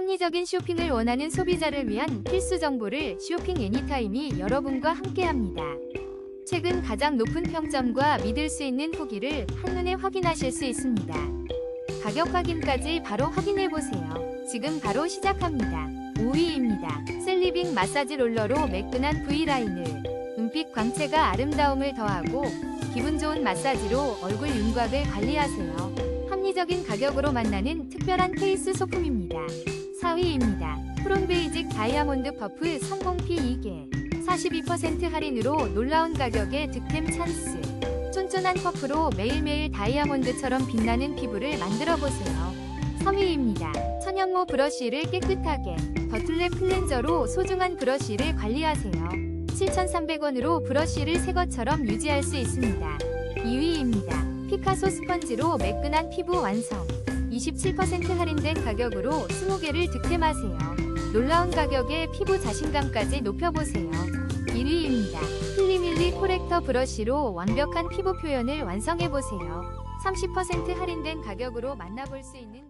합리적인 쇼핑을 원하는 소비자를 위한 필수 정보를 쇼핑 애니타임이 여러분과 함께합니다. 최근 가장 높은 평점과 믿을 수 있는 후기를 한눈에 확인하실 수 있습니다. 가격 확인까지 바로 확인해 보세요. 지금 바로 시작합니다. 5위입니다. 셀리빙 마사지 롤러로 매끈한 V라인을 은빛 광채가 아름다움을 더하고 기분 좋은 마사지로 얼굴 윤곽을 관리하세요. 합리적인 가격으로 만나는 특별한 케이스 소품입니다. 4위입니다. 프롬 베이직 다이아몬드 퍼프 성공피 2개 42% 할인으로 놀라운 가격에 득템 찬스 쫀쫀한 퍼프로 매일매일 다이아몬드처럼 빛나는 피부를 만들어 보세요. 3위입니다. 천연모 브러쉬를 깨끗하게 버틀랩 클렌저로 소중한 브러쉬를 관리하세요. 7,300원으로 브러쉬를 새 것처럼 유지할 수 있습니다. 2위입니다. 피카소 스펀지로 매끈한 피부 완성. 27% 할인된 가격으로 20개를 득템하세요. 놀라운 가격에 피부 자신감까지 높여보세요. 1위입니다. 필리밀리 코렉터 브러쉬로 완벽한 피부 표현을 완성해보세요. 30% 할인된 가격으로 만나볼 수 있는